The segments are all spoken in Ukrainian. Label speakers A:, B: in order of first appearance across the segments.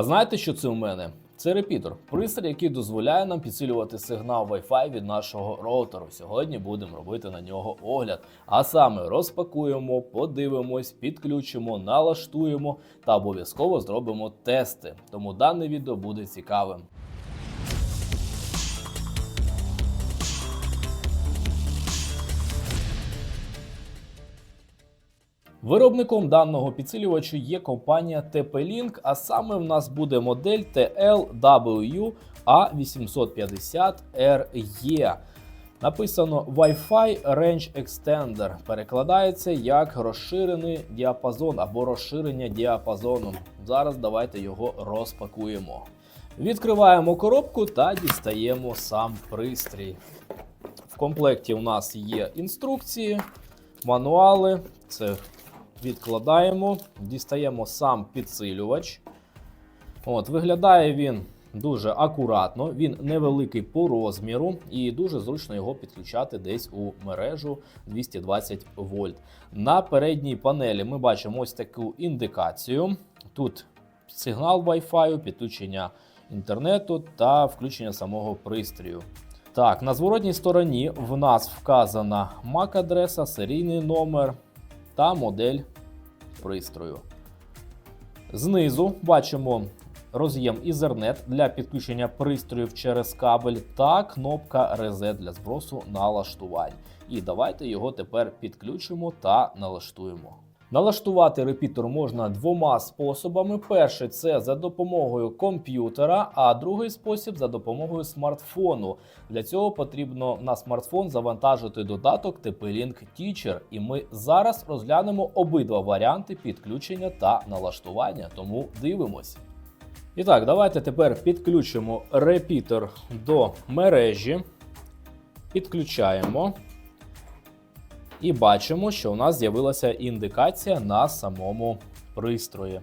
A: А знаєте, що це у мене? Це репітер, пристрій, який дозволяє нам підсилювати сигнал Wi-Fi від нашого роутеру. Сьогодні будемо робити на нього огляд. А саме розпакуємо, подивимось, підключимо, налаштуємо та обов'язково зробимо тести. Тому дане відео буде цікавим. Виробником даного підсилювачу є компанія TP-Link, а саме в нас буде модель TLW A850RE. Написано Wi-Fi Range Extender. Перекладається як розширений діапазон або розширення діапазону. Зараз давайте його розпакуємо. Відкриваємо коробку та дістаємо сам пристрій. В комплекті у нас є інструкції, мануали. Це відкладаємо, дістаємо сам підсилювач. От, Виглядає він дуже акуратно, він невеликий по розміру і дуже зручно його підключати десь у мережу 220 вольт. На передній панелі ми бачимо ось таку індикацію. Тут сигнал Wi-Fi, підключення інтернету та включення самого пристрою. Так, на зворотній стороні в нас вказана MAC-адреса, серійний номер та модель пристрою. Знизу бачимо роз'єм Ethernet для підключення пристроїв через кабель та кнопка Reset для збросу налаштувань. І давайте його тепер підключимо та налаштуємо. Налаштувати репітер можна двома способами. Перший це за допомогою комп'ютера, а другий спосіб за допомогою смартфону. Для цього потрібно на смартфон завантажити додаток TP-Link Teacher, і ми зараз розглянемо обидва варіанти підключення та налаштування. Тому дивимось. І так, давайте тепер підключимо репітер до мережі. Підключаємо. І бачимо, що у нас з'явилася індикація на самому пристрої.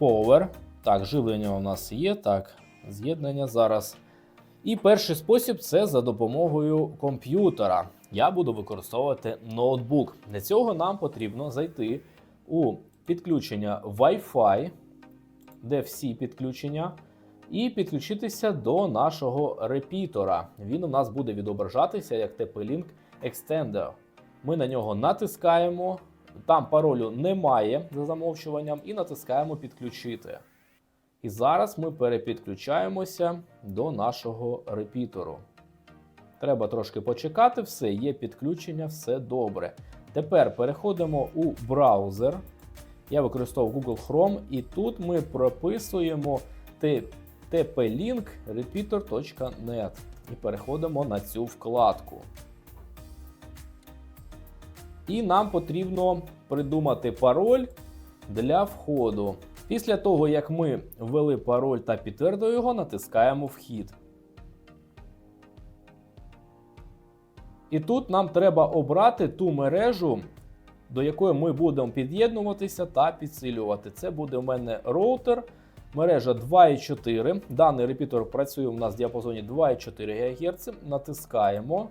A: Power. Так, живлення у нас є. Так, з'єднання зараз. І перший спосіб це за допомогою комп'ютера. Я буду використовувати ноутбук. Для цього нам потрібно зайти у підключення Wi-Fi, де всі підключення, і підключитися до нашого репітора. Він у нас буде відображатися як TP-Link Extender. Ми на нього натискаємо, там паролю немає за замовчуванням, і натискаємо підключити. І зараз ми перепідключаємося до нашого репітору. Треба трошки почекати, все, є підключення, все добре. Тепер переходимо у браузер. Я використовував Google Chrome, і тут ми прописуємо tp-link repeater.net і переходимо на цю вкладку. І нам потрібно придумати пароль для входу. Після того, як ми ввели пароль та підтвердили його, натискаємо Вхід. І тут нам треба обрати ту мережу, до якої ми будемо під'єднуватися та підсилювати. Це буде у мене роутер, мережа 2,4. Даний репітер працює у нас в діапазоні 2,4 ГГц. Натискаємо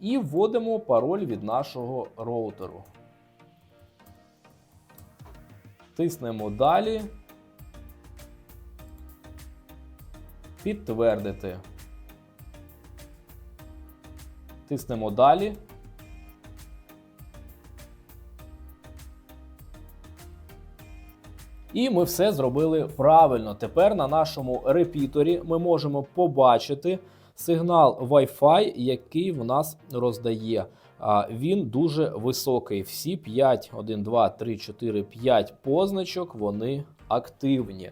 A: і вводимо пароль від нашого роутеру. Тиснемо далі. Підтвердити. Тиснемо далі. І ми все зробили правильно. Тепер на нашому репіторі ми можемо побачити сигнал Wi-Fi, який в нас роздає. А, Він дуже високий. Всі 5, 1, 2, 3, 4, 5 позначок вони активні.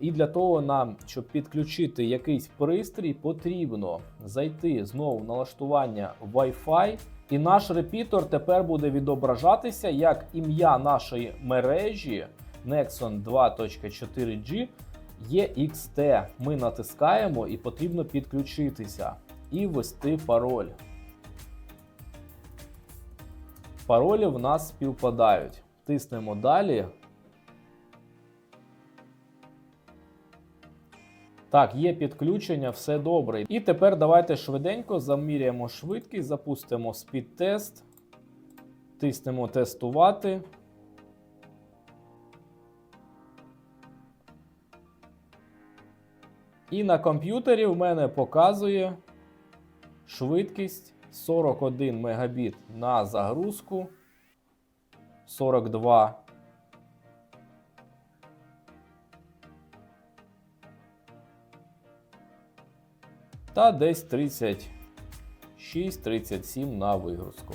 A: І для того нам, щоб підключити якийсь пристрій, потрібно зайти знову в налаштування Wi-Fi. І наш репітор тепер буде відображатися як ім'я нашої мережі Nexon 2.4G EXT. Ми натискаємо і потрібно підключитися і ввести пароль. Паролі в нас співпадають. Тиснемо далі. Так, є підключення, все добре. І тепер давайте швиденько заміряємо швидкість, запустимо спідтест, тиснемо тестувати. І на комп'ютері в мене показує швидкість 41 Мбіт на загрузку. 42. Та десь 36-37 на вигрузку.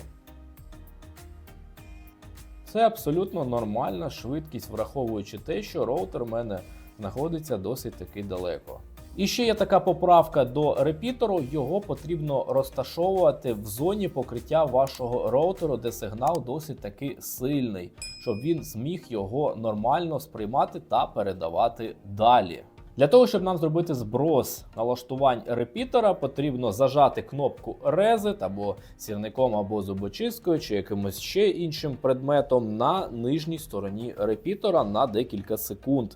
A: Це абсолютно нормальна швидкість, враховуючи те, що роутер в мене знаходиться досить таки далеко. І ще є така поправка до репітеру, його потрібно розташовувати в зоні покриття вашого роутеру, де сигнал досить таки сильний, щоб він зміг його нормально сприймати та передавати далі. Для того, щоб нам зробити зброс налаштувань репітера, потрібно зажати кнопку Reset або сірником, або зубочисткою, чи якимось ще іншим предметом на нижній стороні репітера на декілька секунд.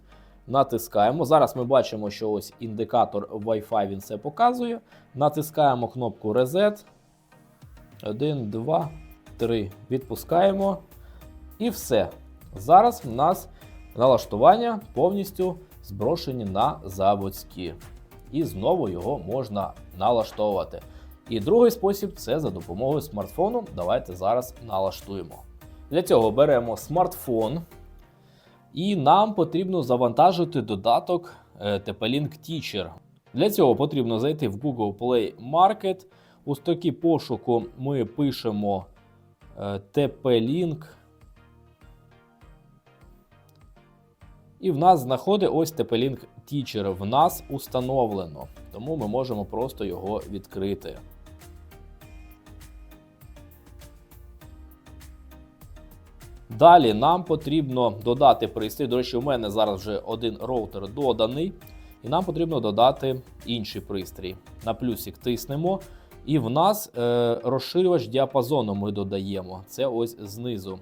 A: Натискаємо. Зараз ми бачимо, що ось індикатор Wi-Fi він це показує. Натискаємо кнопку Reset. 1, 2, 3. Відпускаємо. І все. Зараз в нас налаштування повністю зброшені на заводські. І знову його можна налаштовувати. І другий спосіб це за допомогою смартфону. Давайте зараз налаштуємо. Для цього беремо смартфон. І нам потрібно завантажити додаток е, TP-Link Teacher. Для цього потрібно зайти в Google Play Market. У строкі пошуку ми пишемо е, TP-Link. І в нас знаходить ось TP-Link Teacher. В нас установлено. Тому ми можемо просто його відкрити. Далі нам потрібно додати пристрій. До речі, у мене зараз вже один роутер доданий, і нам потрібно додати інший пристрій. На плюсик тиснемо. І в нас е, розширювач діапазону ми додаємо. Це ось знизу.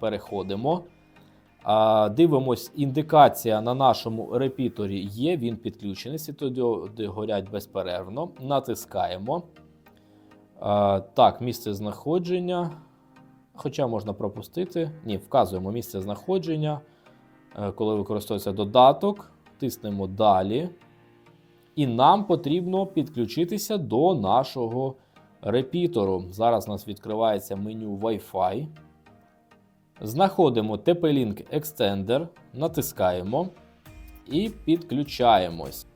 A: Переходимо. А, Дивимось, індикація на нашому репіторі є, він підключений, світодіоди горять безперервно. Натискаємо. А, Так, місце знаходження. Хоча можна пропустити. Ні, вказуємо місце знаходження. Е, Коли використовується додаток, тиснемо далі. І нам потрібно підключитися до нашого репітору. Зараз у нас відкривається меню Wi-Fi. Знаходимо TP-Link Extender, натискаємо і підключаємось.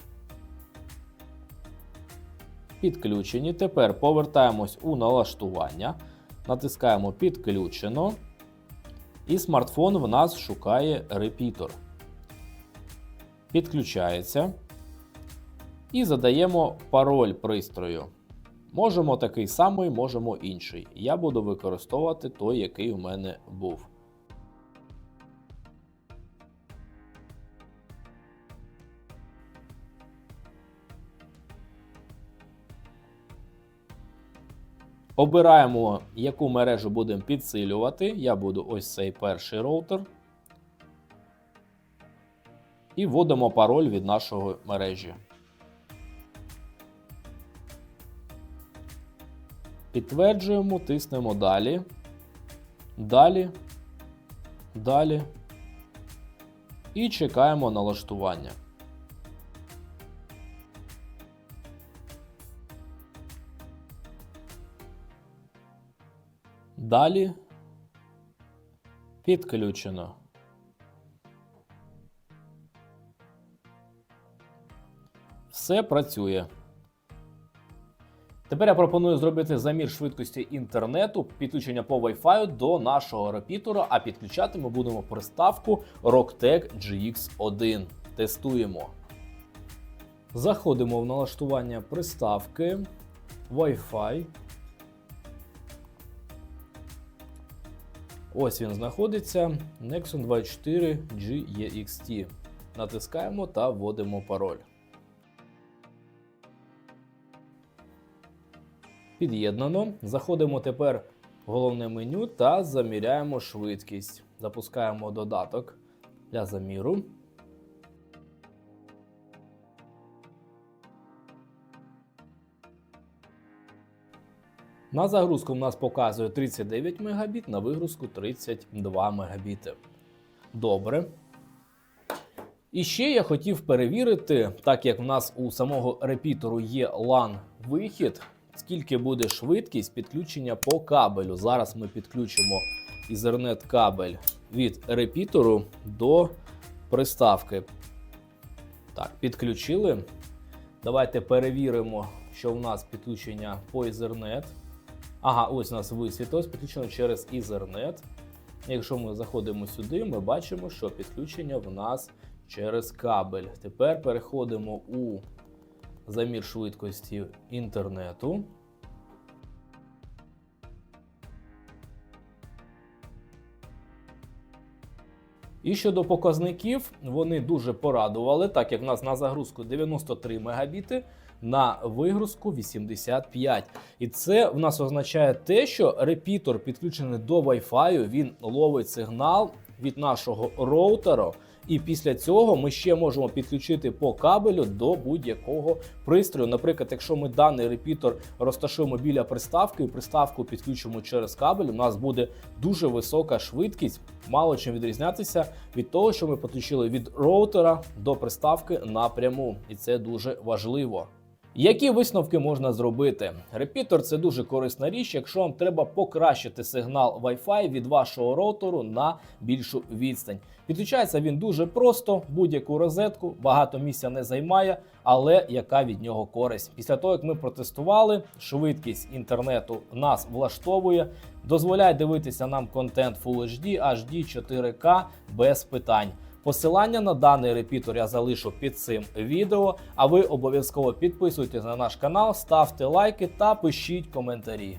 A: Підключені. Тепер повертаємось у налаштування. Натискаємо підключено. І смартфон в нас шукає репітор. Підключається. І задаємо пароль пристрою. Можемо такий самий, можемо інший. Я буду використовувати той, який у мене був. Обираємо, яку мережу будемо підсилювати. Я буду ось цей перший роутер. І вводимо пароль від нашої мережі. Підтверджуємо, тиснемо далі. Далі. Далі. І чекаємо налаштування. Далі підключено. Все працює. Тепер я пропоную зробити замір швидкості інтернету, підключення по Wi-Fi до нашого репітора, а підключати ми будемо приставку Rocktech GX1. Тестуємо. Заходимо в налаштування приставки Wi-Fi. Ось він знаходиться Nexon 24 GEXT. Натискаємо та вводимо пароль. Під'єднано. Заходимо тепер в головне меню та заміряємо швидкість. Запускаємо додаток для заміру. На загрузку в нас показує 39 Мбіт, на вигрузку 32 Мбіт. Добре. І ще я хотів перевірити, так як в нас у самого репітеру є LAN вихід, скільки буде швидкість підключення по кабелю. Зараз ми підключимо Ethernet кабель від репітеру до приставки. Так, підключили. Давайте перевіримо, що в нас підключення по Ethernet. Ага, ось у нас висвітлось, підключено через Ethernet. Якщо ми заходимо сюди, ми бачимо, що підключення в нас через кабель. Тепер переходимо у замір швидкості інтернету. І щодо показників, вони дуже порадували, так як в нас на загрузку 93 мегабіти, на вигрузку 85. І це в нас означає те, що репітор підключений до Wi-Fi, він ловить сигнал від нашого роутера. І після цього ми ще можемо підключити по кабелю до будь-якого пристрою. Наприклад, якщо ми даний репітер розташуємо біля приставки і приставку підключимо через кабель, у нас буде дуже висока швидкість, мало чим відрізнятися від того, що ми підключили від роутера до приставки напряму. І це дуже важливо. Які висновки можна зробити? Репітер це дуже корисна річ, якщо вам треба покращити сигнал Wi-Fi від вашого роутеру на більшу відстань. Підключається він дуже просто, будь-яку розетку, багато місця не займає, але яка від нього користь? Після того, як ми протестували, швидкість інтернету нас влаштовує, дозволяє дивитися нам контент Full HD, HD 4K без питань. Посилання на даний репітор я залишу під цим відео. А ви обов'язково підписуйтесь на наш канал, ставте лайки та пишіть коментарі.